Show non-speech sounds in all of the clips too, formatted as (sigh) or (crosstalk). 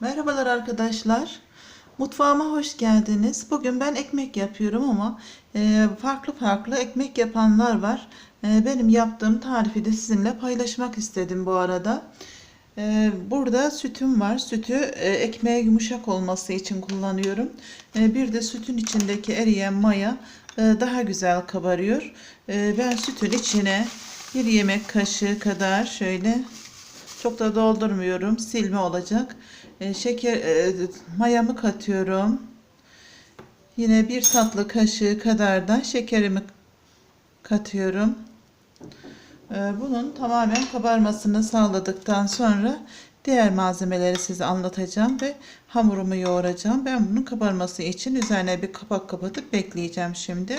Merhabalar arkadaşlar. Mutfağıma hoş geldiniz. Bugün ben ekmek yapıyorum ama e, farklı farklı ekmek yapanlar var. E, benim yaptığım tarifi de sizinle paylaşmak istedim bu arada. E, burada sütüm var. Sütü ekmeğe yumuşak olması için kullanıyorum. Bir de sütün içindeki eriyen maya daha güzel kabarıyor. Ben sütün içine bir yemek kaşığı kadar şöyle çok da doldurmuyorum. Silme olacak. E, şeker e, mayamı katıyorum. Yine bir tatlı kaşığı kadar da şekerimi katıyorum. E, bunun tamamen kabarmasını sağladıktan sonra diğer malzemeleri size anlatacağım ve hamurumu yoğuracağım. Ben bunun kabarması için üzerine bir kapak kapatıp bekleyeceğim şimdi.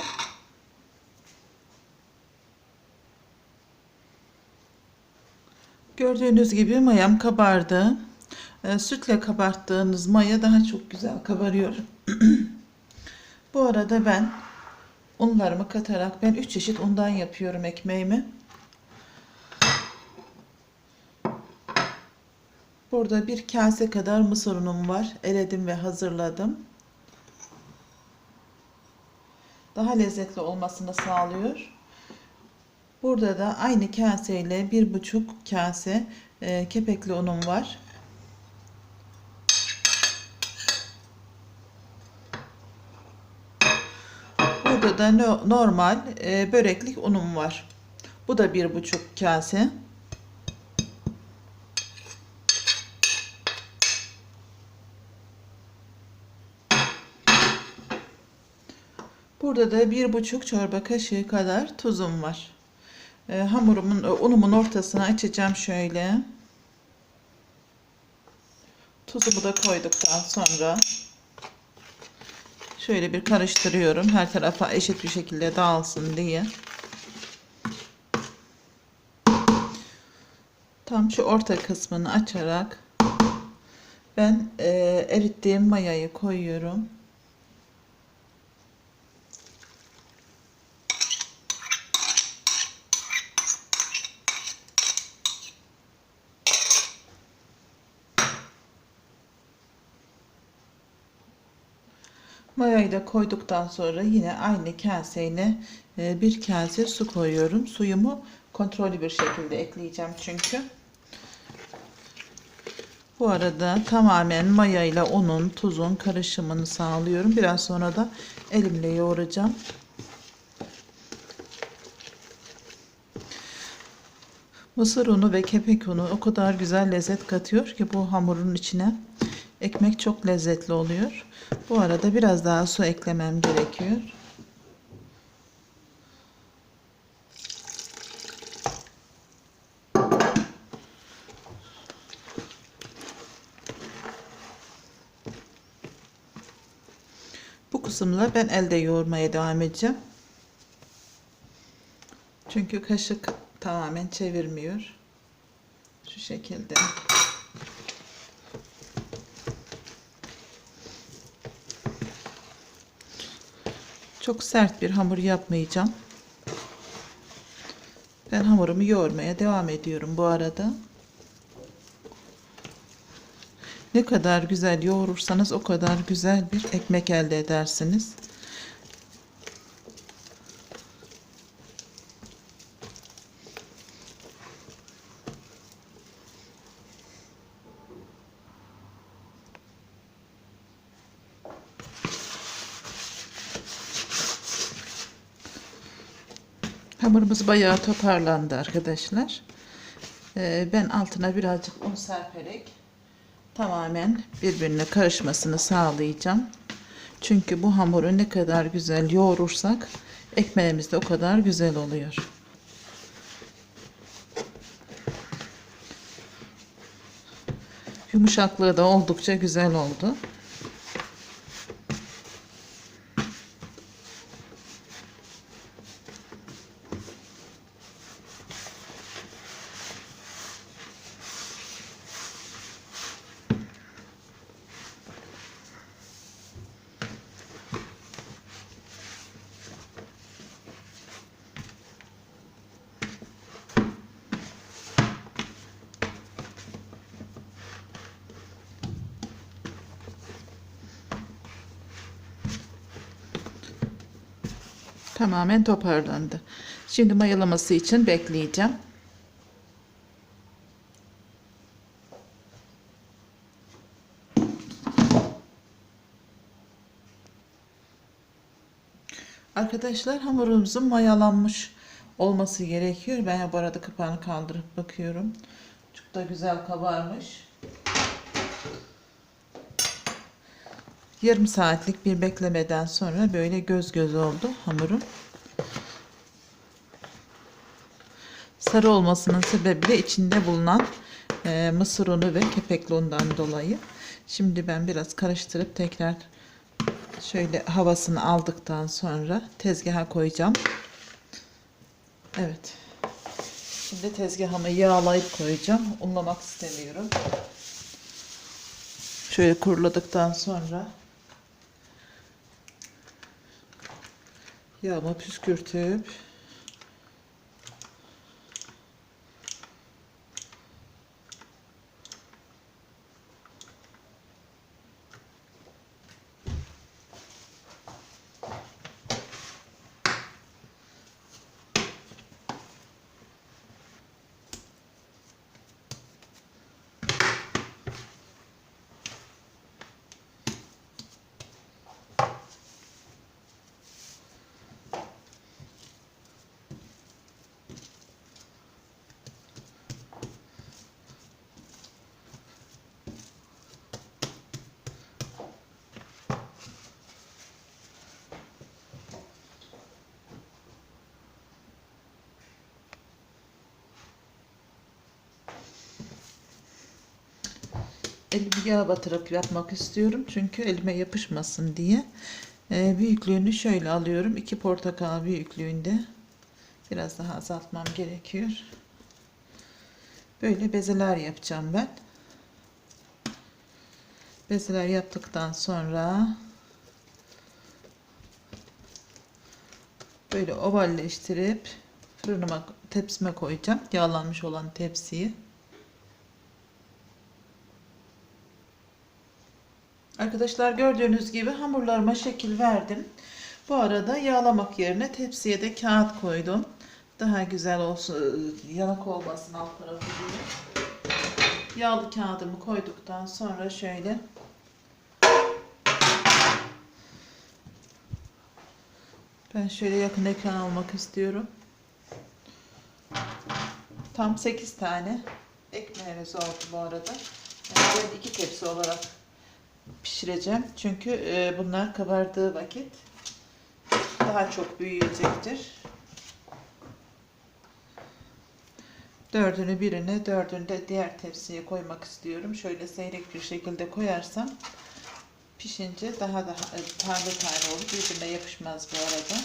Gördüğünüz gibi mayam kabardı. E, sütle kabarttığınız maya daha çok güzel kabarıyor. (clears throat) Bu arada ben unlarımı katarak ben 3 çeşit undan yapıyorum ekmeğimi. Burada bir kase kadar mısır unum var. Eledim ve hazırladım. Daha lezzetli olmasını sağlıyor. Burada da aynı kaseyle bir buçuk kase e, kepekli unum var. Burada da no, normal e, böreklik unum var. Bu da bir buçuk kase. Burada da bir buçuk çorba kaşığı kadar tuzum var. E, hamurumun, e, unumun ortasına açacağım şöyle. Tuzumu da koyduktan sonra şöyle bir karıştırıyorum. Her tarafa eşit bir şekilde dağılsın diye. Tam şu orta kısmını açarak ben e, erittiğim mayayı koyuyorum. Mayayı da koyduktan sonra yine aynı kaseyle e, bir kase su koyuyorum. Suyumu kontrollü bir şekilde ekleyeceğim çünkü. Bu arada tamamen maya ile unun, tuzun karışımını sağlıyorum. Biraz sonra da elimle yoğuracağım. Mısır unu ve kepek unu o kadar güzel lezzet katıyor ki bu hamurun içine. Ekmek çok lezzetli oluyor. Bu arada biraz daha su eklemem gerekiyor. Bu kısımla ben elde yoğurmaya devam edeceğim. Çünkü kaşık tamamen çevirmiyor. Şu şekilde. Çok sert bir hamur yapmayacağım. Ben hamurumu yoğurmaya devam ediyorum bu arada. Ne kadar güzel yoğurursanız o kadar güzel bir ekmek elde edersiniz. Hamurumuz bayağı toparlandı arkadaşlar. Ee, ben altına birazcık un serperek tamamen birbirine karışmasını sağlayacağım. Çünkü bu hamuru ne kadar güzel yoğurursak ekmeğimiz de o kadar güzel oluyor. Yumuşaklığı da oldukça güzel oldu. Tamamen toparlandı. Şimdi mayalaması için bekleyeceğim. Arkadaşlar hamurumuzun mayalanmış olması gerekiyor. Ben bu arada kapağını kaldırıp bakıyorum. Çok da güzel kabarmış. Yarım saatlik bir beklemeden sonra böyle göz göz oldu hamurum. Sarı olmasının sebebi de içinde bulunan e, mısır unu ve kepekli undan dolayı. Şimdi ben biraz karıştırıp tekrar şöyle havasını aldıktan sonra tezgaha koyacağım. Evet. Şimdi tezgahımı yağlayıp koyacağım. Unlamak istemiyorum. Şöyle kuruladıktan sonra yağımı püskürtüp elimi yağ batırıp yapmak istiyorum. Çünkü elime yapışmasın diye. Ee, büyüklüğünü şöyle alıyorum. 2 portakal büyüklüğünde. Biraz daha azaltmam gerekiyor. Böyle bezeler yapacağım ben. Bezeler yaptıktan sonra böyle ovalleştirip fırınıma tepsime koyacağım. Yağlanmış olan tepsiyi. Arkadaşlar gördüğünüz gibi hamurlarıma şekil verdim. Bu arada yağlamak yerine tepsiye de kağıt koydum. Daha güzel olsun, yanak olmasın alt tarafı diye. Yağlı kağıdımı koyduktan sonra şöyle ben şöyle yakın ekran almak istiyorum. Tam 8 tane ekmeğimiz oldu bu arada. Yani ben iki tepsi olarak pişireceğim. Çünkü e, bunlar kabardığı vakit daha çok büyüyecektir. Dördünü birine, dördünü de diğer tepsiye koymak istiyorum. Şöyle seyrek bir şekilde koyarsam pişince daha da e, tane tane olur. Birbirine yapışmaz bu arada.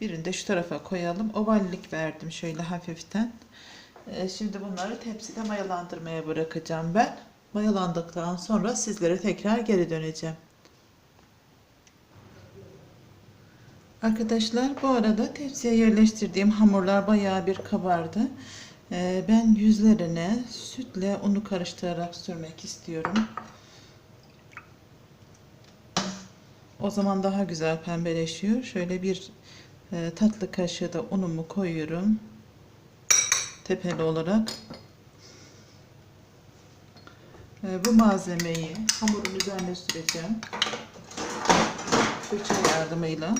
Birini de şu tarafa koyalım. Ovallik verdim şöyle hafiften. E, şimdi bunları tepside mayalandırmaya bırakacağım ben. Mayalandıktan sonra sizlere tekrar geri döneceğim. Arkadaşlar bu arada tepsiye yerleştirdiğim hamurlar bayağı bir kabardı. Ee, ben yüzlerine sütle unu karıştırarak sürmek istiyorum. O zaman daha güzel pembeleşiyor. Şöyle bir e, tatlı kaşığı da unumu koyuyorum. Tepeli olarak. E, bu malzemeyi hamurun üzerine süreceğim. Fırça yardımıyla.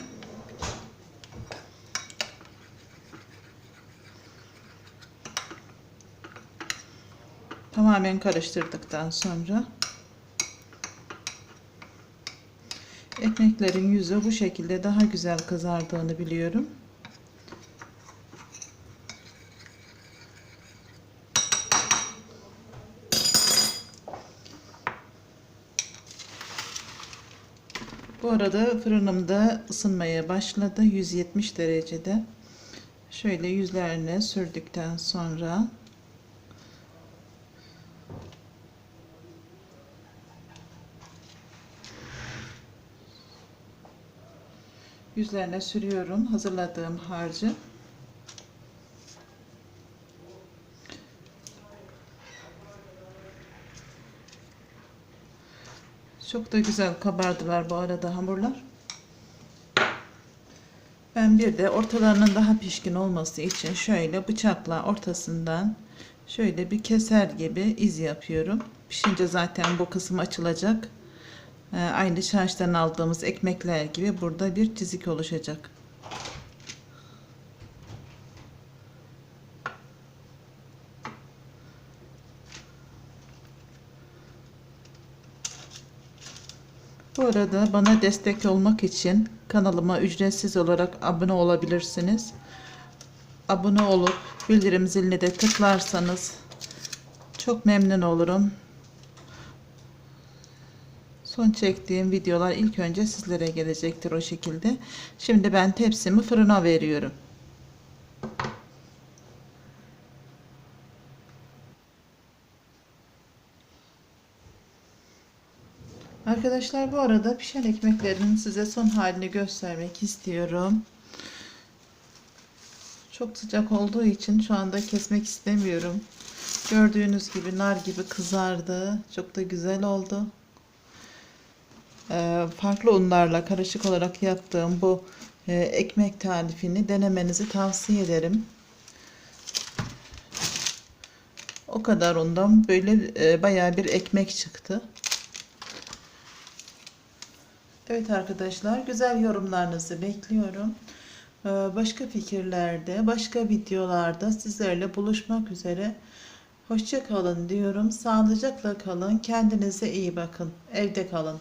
Tamamen karıştırdıktan sonra ekmeklerin yüzü bu şekilde daha güzel kızardığını biliyorum. Bu arada fırınımda ısınmaya başladı. 170 derecede. Şöyle yüzlerine sürdükten sonra yüzlerine sürüyorum hazırladığım harcı. Çok da güzel kabardılar bu arada hamurlar. Ben bir de ortalarının daha pişkin olması için şöyle bıçakla ortasından şöyle bir keser gibi iz yapıyorum. Pişince zaten bu kısım açılacak. Ee, Aynı çarşıdan aldığımız ekmekler gibi burada bir çizik oluşacak. Bu arada bana destek olmak için kanalıma ücretsiz olarak abone olabilirsiniz. Abone olup bildirim ziline de tıklarsanız çok memnun olurum. Son çektiğim videolar ilk önce sizlere gelecektir o şekilde. Şimdi ben tepsimi fırına veriyorum. Arkadaşlar bu arada pişen ekmeklerin size son halini göstermek istiyorum. Çok sıcak olduğu için şu anda kesmek istemiyorum. Gördüğünüz gibi nar gibi kızardı. Çok da güzel oldu. Ee, farklı unlarla karışık olarak yaptığım bu e, ekmek tarifini denemenizi tavsiye ederim. O kadar undan böyle e, bayağı bir ekmek çıktı. Evet arkadaşlar güzel yorumlarınızı bekliyorum. Ee, Başka fikirlerde, başka videolarda sizlerle buluşmak üzere. Hoşça kalın diyorum. Sağlıcakla kalın. Kendinize iyi bakın. Evde kalın.